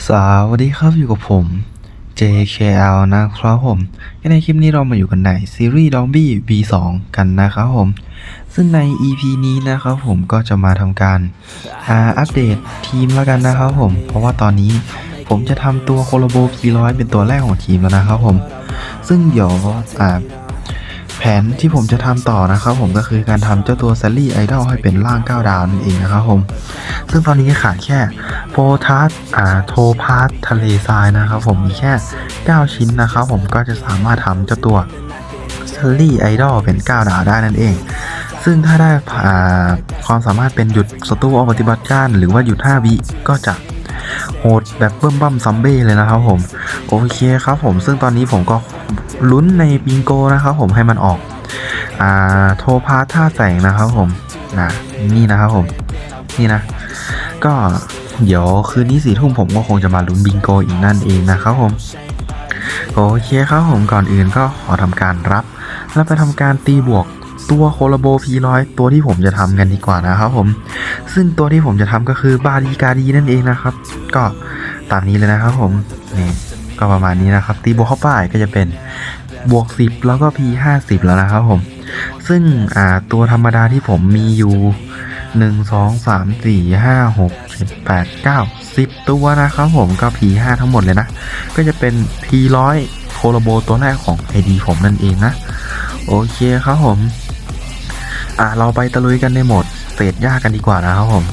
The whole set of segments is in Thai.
สวัสดีครับอยู่กับผม JKL นะครับผมในคลิปนี้เรามาอยู่กันในซีรีส์ d o m b i e V2 กันนะครับผม ซึ่งใน EP นี้นะครับผมก็จะมาทำการอาอัปเดตทีมแล้วกันนะครับผม เพราะว่าตอนนี้ผมจะทำตัวโคโลโบ P100 เป็นตัวแรกของทีมแล้วนะครับผม ซึ่งเดี๋ยวอ่า แผนที่ผมจะทำต่อนะครับผมก็คือการทำเจ้าตัว s ซ l ลี่ไอดอลให้เป็นร่าง9ดาวนั่นเองนะครับผม ซึ่งตอนนี้ขาดแค่โฟทัสอ่าโทพาสทะเลทรายนะครับผมมีแค่ 9 ชิ้นนะครับผมก็จะสามารถทำเจ้าตัว s ซ l ลี่ไอดอลเป็น9ดาวได้นั่นเอง ซึ่งถ้าได้ความสามารถเป็นหยุดศัตรูออกปฏิบัติการหรือว่าหยุด5วิก็จะโหดแบบเบิ่มบัมซัมเบ้เลยนะครับผม โอเคครับผมซึ่งตอนนี้ผมก็ ลุ้นในบิงโกนะครับผมให้มันออกอ่าโทพาท่าแสงนะครับผมนะนี่นะครับผม นี่นะ ก็เดี๋ยวคืนนี้สี่ทุ่มผมก็คงจะมาลุ้นบิงโกอีกนั่นเองนะครับผมโอเคครับผมก่อนอื่นก็ขอทำการรับ แล้วไปทำการตีบวกตัวโคโลโบพีร้อยตัวที่ผมจะทำกันดีกว่านะครับผม ซึ่งตัวที่ผมจะทำก็คือบาดีกาดีนั่นเองนะครับ ก็ตามนี้เลยนะครับผมนี่ ก็ประมาณนี้นะครับ ตีบวกเข้าไปก็จะเป็นบวก 10 แล้วก็ P 50แล้วนะครับผม ซึ่งอ่าตัวธรรมดาที่ผมมีอยู่1 2 3 4 5 6 7 8 9 10ตัวนะครับผมก็ P 5ทั้งหมดเลยนะ ก็จะเป็น P 100โคโลโบตัวแรกของ ID ผมนั่นเองนะ โอเคครับผม อ่าเราไปตะลุยกันในโหมดเศษยากกันดีกว่านะครับผม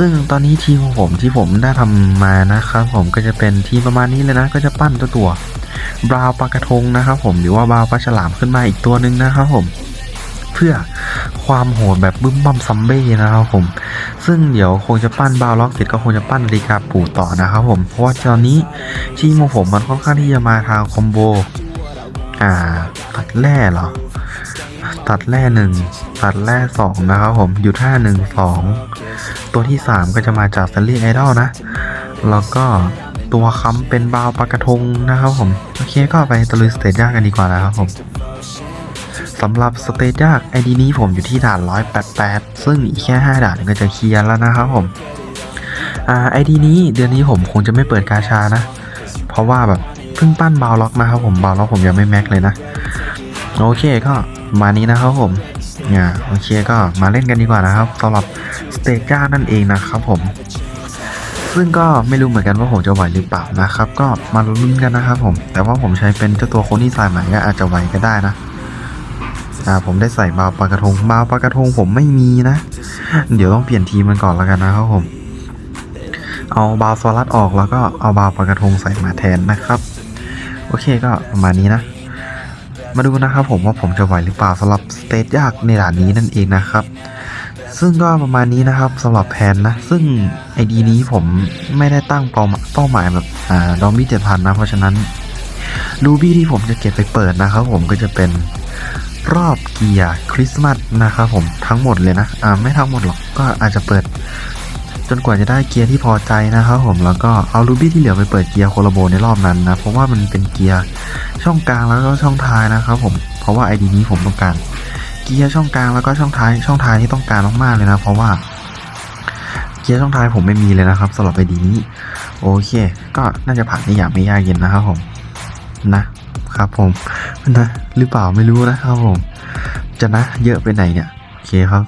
ซึ่งตอนนี้ทีมของผมที่ผมได้ทำมานะครับผมก็จะเป็นทีมประมาณนี้เลยนะ ก็จะปั้นตัวตัวบราวปลากระทงนะครับ ผมหรือว่าบราวปลาฉลามขึ้นมาอีกตัวหนึ่งนะครับผม เพื่อความโหดแบบบึ้มบั่มซัมเบ้นะครับผม ซึ่งเดี๋ยวคงจะปั้นบาวล็อกเสร็จก็คงจะปั้นรีกาปูต่อนะครับผมเพราะว่าตอนนี้ทีมของผมมันค่อนข้างที่จะมาทางคอมโบอ่าตัดแร่เหรอตัดแร่หนึ่งตัดแร่สองนะครับผมอยู่ท่าหนึ่งสอง ตัวที่สามก็จะมาจากซันลี่ไอดอลนะ แล้วก็ตัวค้ำเป็นบาวปากระทงนะครับผม โอเคก็ไปตะลุยสเตจยากกันดีกว่านะครับผมสำหรับสเตจยากไอดีนี้ผมอยู่ที่ด่าน 188 ซึ่งอีกแค่ 5 ด่านก็จะเคลียร์แล้วนะครับผมอ่าไอดีนี้เดือนนี้ผมคงจะไม่เปิดกาชานะ เพราะว่าแบบเพิ่งปั้นบาวล็อกนะครับผมบาวล็อกผมยังไม่แม็กเลยนะ โอเคก็มานี้นะครับผมเนี่ยโอเคก็มาเล่นกันดีกว่านะครับสำหรับ เตจก้านั่นเองนะครับผม ซึ่งก็ไม่รู้เหมือนกันว่าผมจะไหวหรือเปล่านะครับ ก็มาลุ้นกันนะครับผม แต่ว่าผมใช้เป็นเจ้าตัวโคนี่สายใหม่ก็อาจจะไหวก็ได้นะอ่าผมได้ใส่บาวปลากระทงบาวปลากระทงผมไม่มีนะ เดี๋ยวต้องเปลี่ยนทีมมันก่อนแล้วกันนะครับผม เอาบาวซอรัสออกแล้วก็เอาบาวปลากระทงใส่มาแทนนะครับ โอเคก็ประมาณนี้นะมาดูนะครับผมว่าผมจะไหวหรือเปล่าสำหรับสเตจยากในด่านนี้นั่นเองนะครับ ซึ่งก็ประมาณนี้นะครับสำหรับแผนนะ ซึ่งไอดีนี้ผมไม่ได้ตั้งเป้าหมายเป้าหมายแบบอ่าดอมบี้เจ็ดพันนะ เพราะฉะนั้นรูบี้ที่ผมจะเก็บไปเปิดนะครับผมก็จะเป็นรอบเกียร์คริสต์มาสนะครับผมทั้งหมดเลยนะอ่าไม่ทั้งหมดหรอกก็อาจจะเปิด จนกว่าจะได้เกียร์ที่พอใจนะครับผมแล้วก็เอารูบี้ที่เหลือไปเปิดเกียร์โคโลโบในรอบนั้นนะเพราะว่ามันเป็นเกียร์ช่องกลางแล้วก็ช่องท้ายนะครับผมเพราะว่าไอดีนี้ผมต้องการ เกียร์ช่องกลางแล้วก็ช่องท้ายช่องท้ายที่ต้องการมากๆเลยนะ เพราะว่าเกียร์ช่องท้ายผมไม่มีเลยนะครับสำหรับไอดีนี้ โอเค ก็น่าจะผ่านได้อย่างไม่ยากเย็นนะครับผมนะครับผมนะหรือเปล่าไม่รู้นะครับผม จะนะเยอะไปไหนเนี่ยโอเคครับ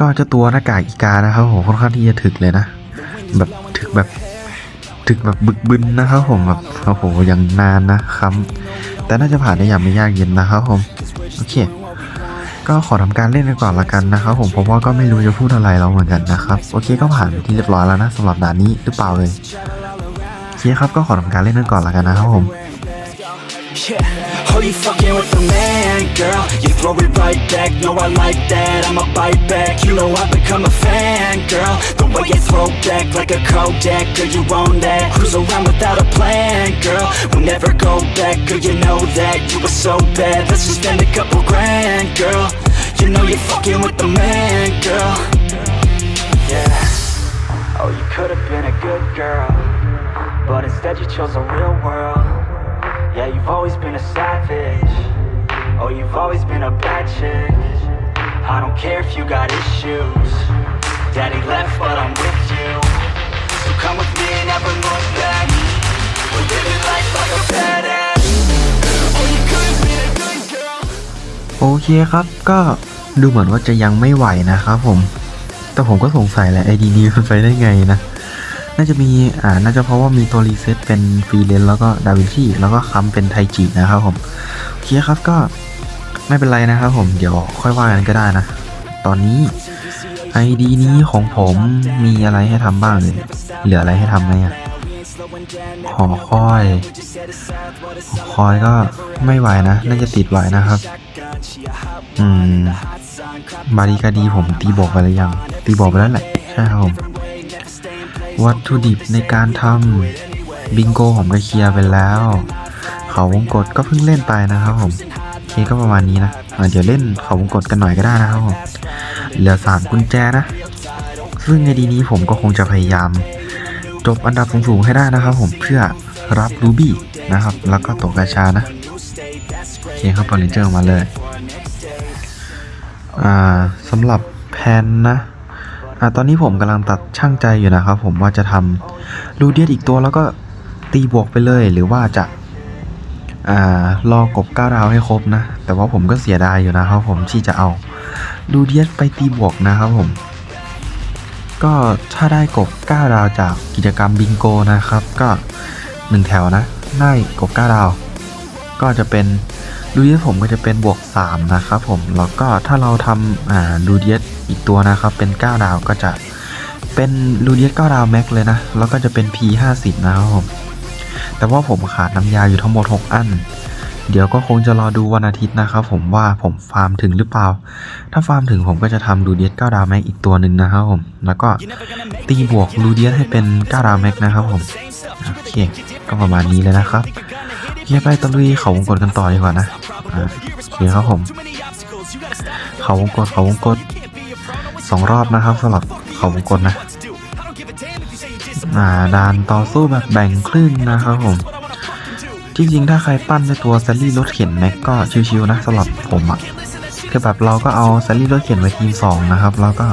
ก็จะตัวหน้ากากอีกานะครับผมค่อนข้างที่จะถึกเลยนะแบบถึกแบบถึกแบบบึกบึนนะครับผมแบบโอ้โหอย่างนานนะครับแต่น่าจะผ่านได้อย่างไม่ยากเย็นนะครับผม โอเค ก็ขอทำการเล่นไปก่อนละกันนะครับผมเพราะว่าก็ไม่รู้จะพูดอะไรแล้วเหมือนกันนะครับโอเคก็ผ่านไปที่เรียบร้อยแล้วนะสำหรับด่านนี้หรือเปล่าเลยโอเคครับก็ขอทำการเล่นไปก่อนละกันนะครับผม Yeah. Oh, you fucking with the man, girl. You throw it right back. No, I like that. I'ma bite back. You know I've become a fan, girl. The way you throw back like a Kodak, girl, you own that. Cruise around without a plan, girl. We'll never go back, girl. You know that you were so bad. Let's just spend a couple grand, girl. You know you're fucking with the man, girl. Yeah. Oh, you could have been a good girl, but instead you chose a real world. Yeah, you've always been a savage Oh, you've always been a bad chick I don't care if you got issues Daddy left, but I'm with you So come with me and never look back We're living life like a badass Oh, you could have been a good girl โอเคครับ ก็ดูเหมือนว่าจะยังไม่ไหวนะครับผม แต่ผมก็สงสัยแหละไอดีนี้มันไปได้ไงนะ น่าจะมีอ่าน่าจะเพราะว่ามีตัวรีเซ็ตเป็นฟรีเลนแล้วก็ดาวินชีแล้วก็ค้ำเป็นไทจินะครับผมโอเคครับก็ไม่เป็นไรนะครับผมเดี๋ยวค่อยว่ากันก็ได้นะ ตอนนี้ไอดีนี้ของผมมีอะไรให้ทำบ้างเลยเหลืออะไรให้ทำไหมอะหอคอย หอคอยก็ไม่ไหวนะ น่าจะติดไหวนะครับ อืม บาริกาดีผมตีบอกไปแล้วยัง ตีบอกไปแล้วแหละ ใช่ครับผม วัตถุดิบในการทำบิงโกผมก็เคลียร์ไปแล้ว เขาวงกดก็เพิ่งเล่นไปนะครับผมโอเคก็ประมาณนี้นะอะเดี๋ยวเล่นเขาวงกดกันหน่อยก็ได้นะครับผมเหลือสามกุญแจนะ ซึ่งในดีนี้ผมก็คงจะพยายาม จบอันดับสูงๆให้ได้นะครับผมเพื่อรับรูบี้นะครับ แล้วก็ตกกระชานะโอเคครับปอลิเจอร์มาเลย อ่าสำหรับแผนนะ อ่าตอนนี้ผมกำลังตัดช่างใจอยู่นะครับผมว่าจะทำลูเดียสอีกตัวแล้วก็ตีบวกไปเลยหรือว่าจะอ่ารอกบก้าดาวให้ครบนะ แต่ว่าผมก็เสียดายอยู่นะครับผมที่จะเอาลูเดียสไปตีบวกนะครับผม ก็ถ้าได้กบก้าดาวจากกิจกรรมบิงโกนะครับ ก็หนึ่งแถวนะ ได้กบก้าดาว ก็จะเป็น ดูเดียสผมก็จะเป็นบวก 3 นะครับผม แล้วก็ถ้าเราทำดูเดียสอีกตัวนะครับ เป็น 9 ดาวก็จะเป็นดูเดียส9ดาวแม็กเลยนะ แล้วก็จะเป็น P50 นะครับผม แต่ว่าผมขาดน้ำยาอยู่ทั้งหมด 6 อัน เดี๋ยวก็คงจะรอดูวันอาทิตย์นะครับผมว่าผมฟาร์มถึงหรือเปล่า ถ้าฟาร์มถึงผมก็จะทำดูเดียส9ดาวแม็กอีกตัวหนึ่งนะครับผม แล้วก็ตีบวกดูเดียสให้เป็น 9 ดาวแม็กนะครับผม โอเค ก็ประมาณนี้เลยนะครับ เยียไปตะลุยเขาวงกดกันต่อดีกว่านะอ่าโอเคครับผม เขาวงกดเขาวงกดสองรอบนะครับสำหรับเขาวงกดนะอ่าด่านต่อสู้แบบแบ่งครึ่งนะครับผมจริงๆถ้าใครปั้นในตัวแซลลี่รถเข็นแม็กก็ชิวๆนะสำหรับผมอะ่ะคือแบบเราก็เอาแซลลี่รถเข็นไว้ทีมสองนะครับ แล้วก็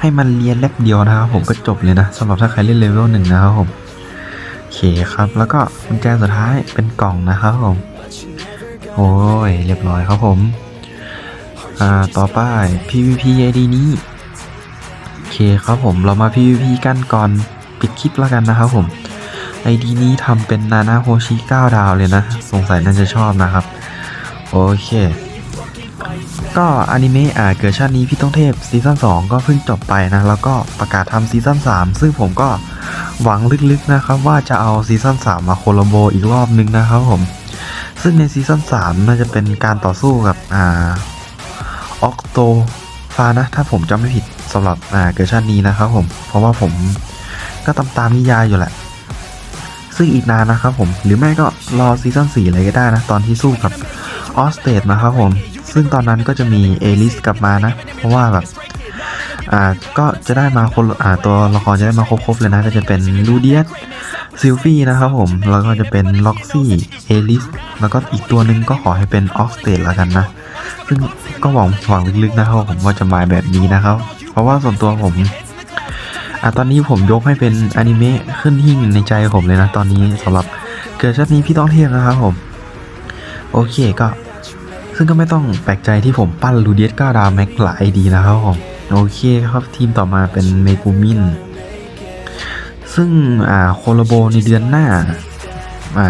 ให้มันเรียนแลบเดียวนะครับผมก็จบเลยนะสำหรับถ้าใครเล่นเลเวลหนึ่งนะครับผม เคครับ แล้วก็กุญแจสุดท้ายเป็นกล่องนะครับผม โอ้ย เรียบร้อยครับผม อ่า ต่อไป PVP ID นี้โอเคครับผม เรามา PVP กันก่อนปิดคลิปแล้วกันนะครับผม ID นี้ทำเป็นนานาโฮชิ9ดาวเลยนะ สงสัยน่าจะชอบนะครับ โอเค ก็อนิเมะอ่าเกิดชาตินี้พี่ต้องเทพซีซั่น2 ก็เพิ่งจบไปนะ แล้วก็ประกาศทำซีซั่น3 ซึ่งผมก็หวังลึกๆนะครับว่าจะเอาซีซั่น3 มาโคลาโบอีกรอบนึงนะครับผม ซึ่งในซีซั่น3น่าจะเป็นการต่อสู้กับอ่าออกโตฟานะ ถ้าผมจำไม่ผิดสำหรับอ่าเกิดชาตินี้นะครับผม เพราะว่าผมก็ตามตามนิยายอยู่แหละ ซึ่งอีกนานนะครับผม หรือไม่ก็รอซีซั่น4เลยก็ได้นะ ตอนที่สู้กับออสเตดนะครับผม ซึ่งตอนนั้นก็จะมีเอลิสกลับมานะ เพราะว่าแบบอ่าก็จะได้มาคนอ่าตัวละครจะได้มาครบๆเลยนะ ก็จะเป็นลูเดียสซิลฟี่นะครับผม แล้วก็จะเป็นล็อกซี่เอลิสแล้วก็อีกตัวหนึ่งก็ขอให้เป็นออฟสเตดแล้วกันนะ ซึ่งก็หวังหวังลึกๆนะครับผมว่าจะมาแบบนี้นะครับ เพราะว่าส่วนตัวผมอะตอนนี้ผมยกให้เป็นอนิเมะขึ้นหิ่งในใจผมเลยนะ ตอนนี้สำหรับเกิดชาตินี้พี่ต้องเทพนะครับผม โอเคก็ ซึ่งก็ไม่ต้องแปลกใจที่ผมปั้นลูเดียสก้าดาวแม็กหลายดีนะครับผมโอเคครับทีมต่อมาเป็นเมกูมิน ซึ่งอ่าโคโลโบในเดือนหน้าอ่า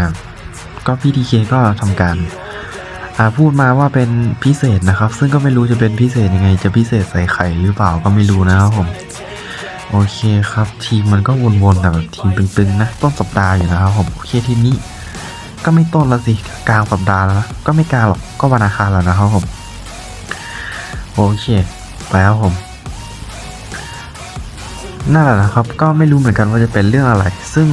ก็พีทีเคก็ทำการอ่าพูดมาว่าเป็นพิเศษนะครับ ซึ่งก็ไม่รู้จะเป็นพิเศษยังไง จะพิเศษใส่ไข่หรือเปล่าก็ไม่รู้นะครับผมโอเคครับ ทีมมันก็วนๆแต่แบบทีมตึงๆนะต้นสัปดาห์อยู่นะครับผมโอเคทีนี้ ก็ไม่ต้นละสิกลางสัปดาห์แล้วนะก็ไม่กลางหรอกก็วันอังคารแล้วนะครับผมโอเคไปครับผมนั่นแหละนะครับ ก็ไม่รู้เหมือนกันว่าจะเป็นเรื่องอะไร ซึ่ง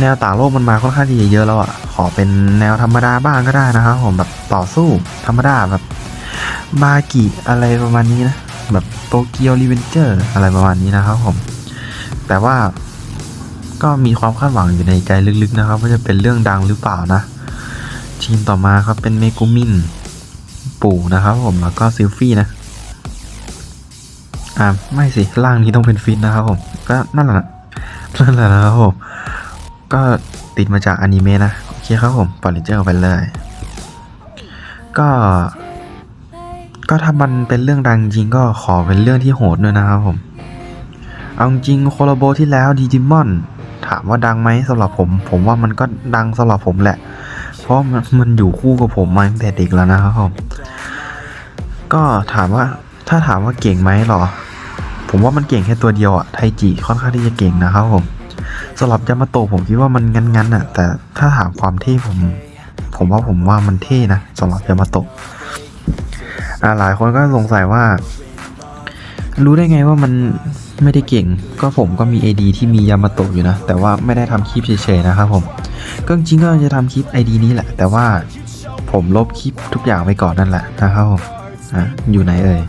แนวต่างโลกมันมาค่อนข้างที่จะเยอะแล้วอะ่ะขอเป็นแนวธรรมดาบ้างก็ได้นะครับผมแบบต่อสู้ธรรมดาแบบมากิอะไรประมาณนี้นะแบบโตเกียวรีเวนเจอร์อะไรประมาณนี้นะครับผม แต่ว่า ก็มีความคาดหวังอยู่ในใจลึกๆนะครับ ว่าจะเป็นเรื่องดังหรือเปล่านะ ทีมต่อมาครับเป็นเมกุมิน ปู่นะครับผมแล้วก็ซิลฟี่นะอ่าไม่สิร่างนี้ต้องเป็นฟิตนะครับผมก็นั่นแหละนั่นแหละนะครับผมก็ติดมาจากอนิเมะนะโอเคครับผมปอยเลเจอร์ไปเลย ก็ ก็ถ้ามันเป็นเรื่องดังจริงก็ขอเป็นเรื่องที่โหดด้วยนะครับผม เอาจริงโคลาโบที่แล้วดิจิมอน ถามว่าดังไหมสำหรับผม ผมว่ามันก็ดังสำหรับผมแหละ เพราะมันมันอยู่คู่กับผมมาตั้งแต่เด็กแล้วนะครับผมก็ถามว่าถ้าถามว่าเก่งไหมหรอ ผมว่ามันเก่งแค่ตัวเดียวอะไทจิค่อนข้างที่จะเก่งนะครับผมสำหรับยามาโตผมคิดว่ามันงั้นๆอะแต่ถ้าถามความเท่ผม ผมว่าผมว่ามันเท่นะสำหรับยามาโตะหลายคนก็สงสัยว่า รู้ได้ไงว่ามัน ไม่ได้เก่ง ก็ผมก็มี AD ที่มียามาโตะอยู่นะ แต่ว่าไม่ได้ทำคลิปเฉยๆนะครับผม ก็จริงก็จะทำคลิป ID นี้แหละ แต่ว่าผมลบคลิปทุกอย่างไปก่อนนั่นแหละนะครับผมอะอยู่ไหนเอ่ย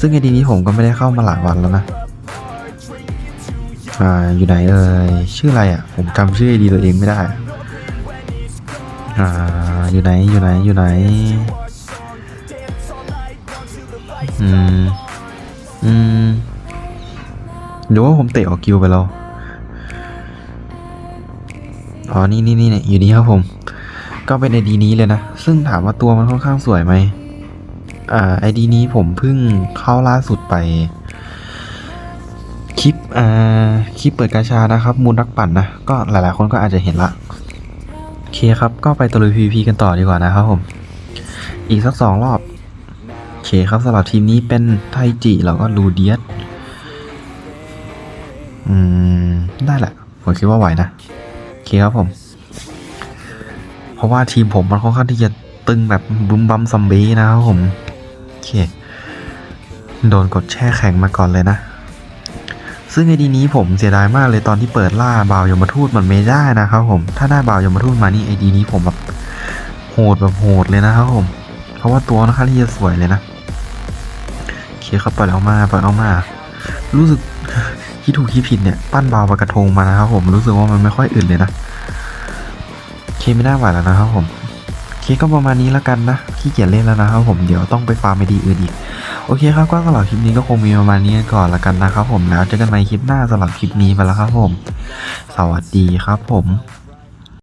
ซึ่ง ID นี้ผมก็ไม่ได้เข้ามาหลายวันแล้วนะ อ่า อยู่ไหนเอ่ย ชื่ออะไรอะ ผมจำชื่อ ID ตัวเองไม่ได้ อ่า อยู่ไหน อยู่ไหน อยู่ไหน อืม อืม หรือว่าผมเตะออกกิวไปแล้วอ๋อนี่นี่นี่เนี่ยอยู่นี่ครับผม ก็เป็นไอดีนี้เลยนะ ซึ่งถามว่าตัวมันค่อนข้างสวยไหมอ่าไอดีนี้ผมเพิ่งเข้าล่าสุดไป คลิปอ่าคลิปเปิดกาชานะครับ มูลนักปั่นนะ ก็หลายๆคนก็อาจจะเห็นละโอเคครับก็ไปตะลุย PVP กันต่อดีกว่านะครับผม อีกสักสองรอบโอเคครับสำหรับทีมนี้เป็นไทจิแล้วก็ลูเดียส อืม ได้แหละ ผมคิดว่าไหวนะโอเคครับผม เพราะว่าทีมผมมันค่อนข้างที่จะตึงแบบบุมบัมซัมบี้นะครับผม โอเค โดนกดแช่แข็งมาก่อนเลยนะ ซึ่งไอดีนี้ผมเสียดายมากเลยตอนที่เปิดล่าบาวยมทูตมันไม่ได้นะครับผม ถ้าได้บาวยมทูตมานี่ไอดีนี้ผมแบบโหดแบบโหดเลยนะครับผม เพราะว่าตัวค่อนข้างที่จะสวยเลยนะ โอเคครับปล่อยเอามาปล่อยเอามา รู้สึก คิดถูกคิดผิดเนี่ย ปั้นบาวปากกระทงมานะครับผมรู้สึกว่ามันไม่ค่อยอึดเลยนะเคไม่น่าไหวแล้วนะครับผมเคก็ประมาณนี้แล้วกันนะขี้เกียจเล่นแล้วนะครับผมเดี๋ยวต้องไปฟาร์มไปดีอื่นอีกโอเคครับก็สำหรับคลิปนี้ก็คงมีประมาณนี้ก่อนละกันนะครับผมแล้วเจอกันใหม่คลิปหน้าสำหรับคลิปนี้ไปแล้วครับผม สวัสดีครับผม